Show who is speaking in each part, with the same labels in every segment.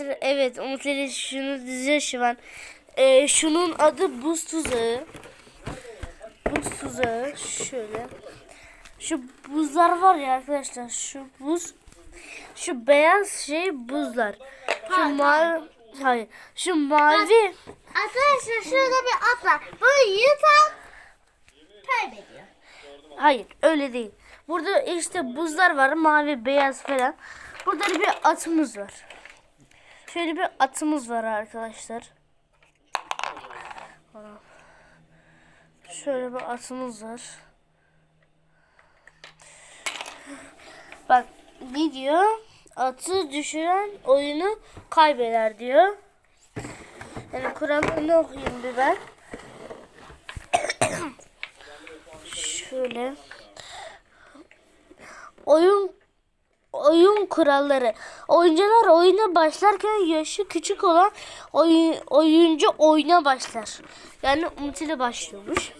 Speaker 1: Arkadaşlar evet Umut Ali şunu diziyor şu an. Ee, şunun adı buz tuzağı. Buz tuzağı şöyle. Şu buzlar var ya arkadaşlar şu buz. Şu beyaz şey buzlar. Şu mavi hayır. Şu mavi
Speaker 2: Arkadaşlar şurada bir at var. Bunu yutan kaybediyor.
Speaker 1: hayır öyle değil. Burada işte buzlar var mavi beyaz falan. Burada da bir atımız var. Şöyle bir atımız var arkadaşlar. Şöyle bir atımız var. Bak ne diyor? Atı düşüren oyunu kaybeder diyor. Yani kuralını okuyayım bir ben. Şöyle. Oyun oyun kuralları. Oyuncular oyuna başlarken yaşı küçük olan oyun, oyuncu oyuna başlar. Yani Umut ile başlıyormuş.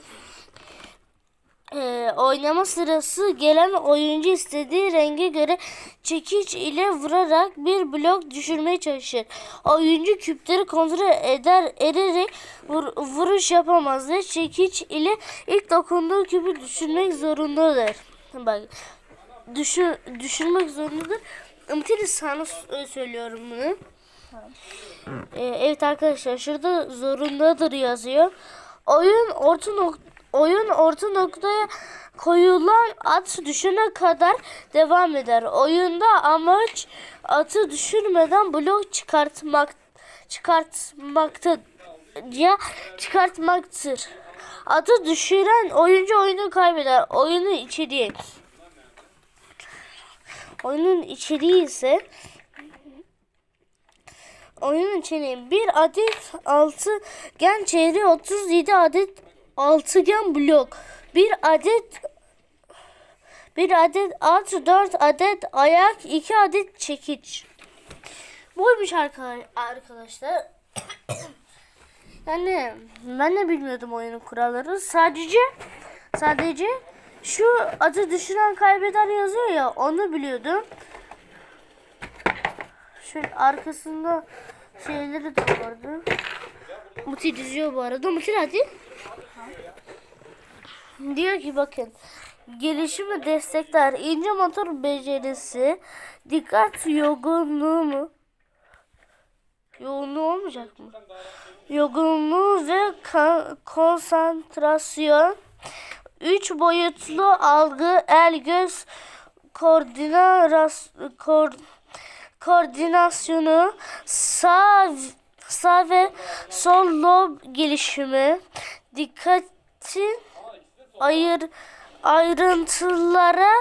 Speaker 1: Ee, oynama sırası gelen oyuncu istediği renge göre çekiç ile vurarak bir blok düşürmeye çalışır. Oyuncu küpleri kontrol eder ererek vur- vuruş yapamaz ve çekiç ile ilk dokunduğu küpü düşürmek zorundadır. Bak düşür, düşürmek zorundadır. Umut'u sana s- söylüyorum bunu. Ee, evet arkadaşlar şurada zorundadır yazıyor. Oyun orta nok oyun orta noktaya koyulan at düşene kadar devam eder. Oyunda amaç atı düşürmeden blok çıkartmak çıkartmaktır. Ya çıkartmaktır. Atı düşüren oyuncu oyunu kaybeder. Oyunun içeriği. Oyunun içeriği ise oyunun içeriği bir adet altıgen çevre 37 adet altıgen blok. Bir adet bir adet at 4 adet ayak 2 adet çekiç. Buymuş arka- arkadaşlar. Yani ben de bilmiyordum oyunun kuralları. Sadece sadece şu adı düşüren kaybeder yazıyor ya onu biliyordum Şöyle arkasında şeyleri de vardı. Muti diziyor bu arada. Muti hadi. Diyor ki bakın. Gelişimi destekler. ince motor becerisi. Dikkat yoğunluğu mu? Yoğunluğu olmayacak mı? Yoğunluğu ve konsantrasyon. Üç boyutlu algı, el, göz, koordinas, koor, koordinasyonu, sağ, sağ ve sol lob gelişimi, dikkatin ayır, ayrıntılara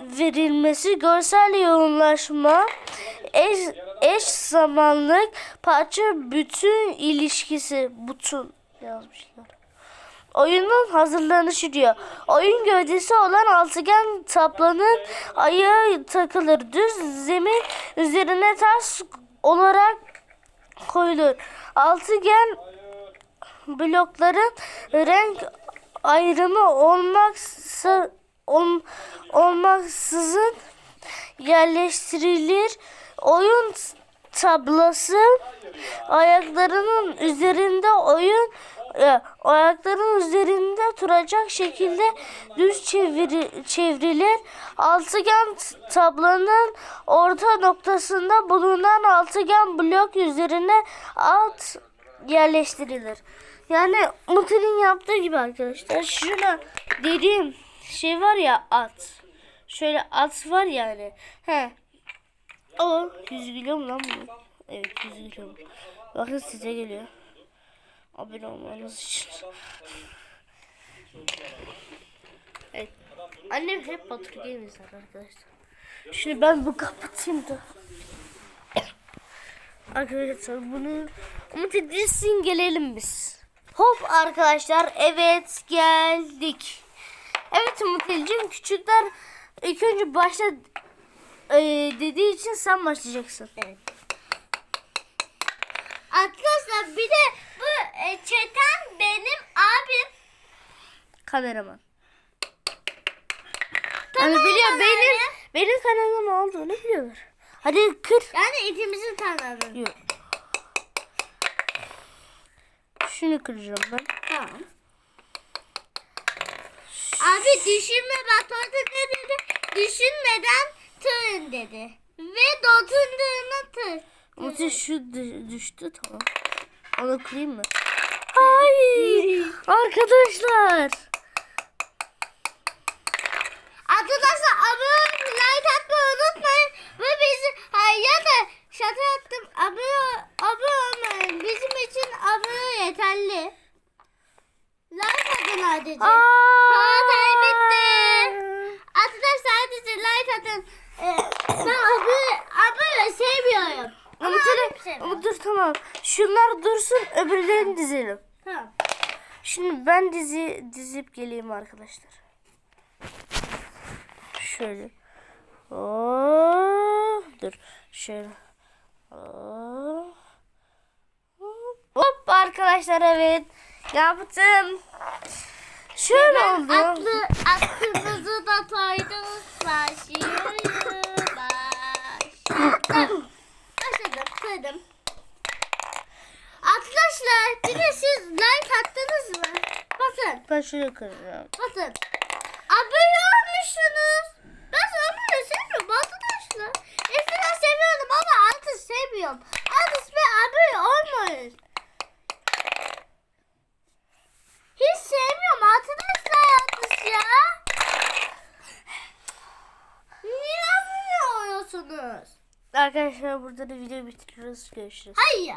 Speaker 1: verilmesi, görsel yoğunlaşma, eş, eş zamanlık, parça bütün ilişkisi, bütün yazmışlar. Oyunun hazırlanışı diyor. Oyun gövdesi olan altıgen tablanın ayağı takılır. Düz zemin üzerine ters olarak koyulur. Altıgen blokların renk ayrımı olmaksa, ol, olmaksızın yerleştirilir. Oyun tablası ayaklarının üzerinde oyun e, ayakların üzerinde duracak şekilde düz çeviri, çevrilir. Altıgen t- tablonun orta noktasında bulunan altıgen blok üzerine alt yerleştirilir. Yani Mutlu'nun yaptığı gibi arkadaşlar. Şuna dediğim şey var ya at. Şöyle at var yani. He. O 100 kilo mu lan bu? Evet 100 kilo. Bakın size geliyor. Abone olmanız için. Evet. Annem hep Batur Game izler arkadaşlar. Şimdi ben bu kapatayım da. Arkadaşlar bunu Umut edilsin gelelim biz. Hop arkadaşlar evet geldik. Evet Umut Edil'cim küçükler ilk önce başla e, dediği için sen başlayacaksın.
Speaker 2: Evet. Arkadaşlar bir de bu e, çeten benim abim.
Speaker 1: Kameraman.
Speaker 2: Tamam
Speaker 1: Hani biliyor benim benim kanalım olduğunu biliyorlar. Hadi kır.
Speaker 2: Yani ikimizin tanıdın.
Speaker 1: Yok. Şunu kıracağım ben.
Speaker 2: Tamam. Abi düşünme bak orada ne dedi? Düşünmeden tığın dedi. Ve dokunduğuna tır.
Speaker 1: Mutlu şu dü- düştü tamam. Onu kırayım mı? Ay arkadaşlar.
Speaker 2: Arkadaşlar abone like atmayı unutmayın. Ve bizi ya da şaka attım. Abone, abone olmayın. Bizim için abone yeterli. Like atın sadece.
Speaker 1: Aa!
Speaker 2: kaybetti. Arkadaşlar sadece like atın. Ee, ben abone sevmiyorum. Ama
Speaker 1: Ama,
Speaker 2: abim
Speaker 1: dur, tamam. Şunlar dursun öbürlerini dizelim.
Speaker 2: Tamam.
Speaker 1: Şimdi ben dizi dizip geleyim arkadaşlar. Şöyle. Oo, dur. Şöyle. Oo. Hop arkadaşlar evet. Yaptım. Şöyle oldu.
Speaker 2: Atlı, aklımızı da toydunuz başlıyoruz. Başladım. Başladım. Koydum. Arkadaşlar bir de siz like attınız mı?
Speaker 1: Şöyle kıracağım.
Speaker 2: Basın. Abone olmuşsunuz. Ben abone sevmiyorum arkadaşlar. Eskiden seviyordum ama artık sevmiyorum. Artık ben abone olmuyoruz. Hiç sevmiyorum arkadaşlar artık ya. Niye abone oluyorsunuz?
Speaker 1: Arkadaşlar burada da video bitiriyoruz. Görüşürüz.
Speaker 2: Hayır.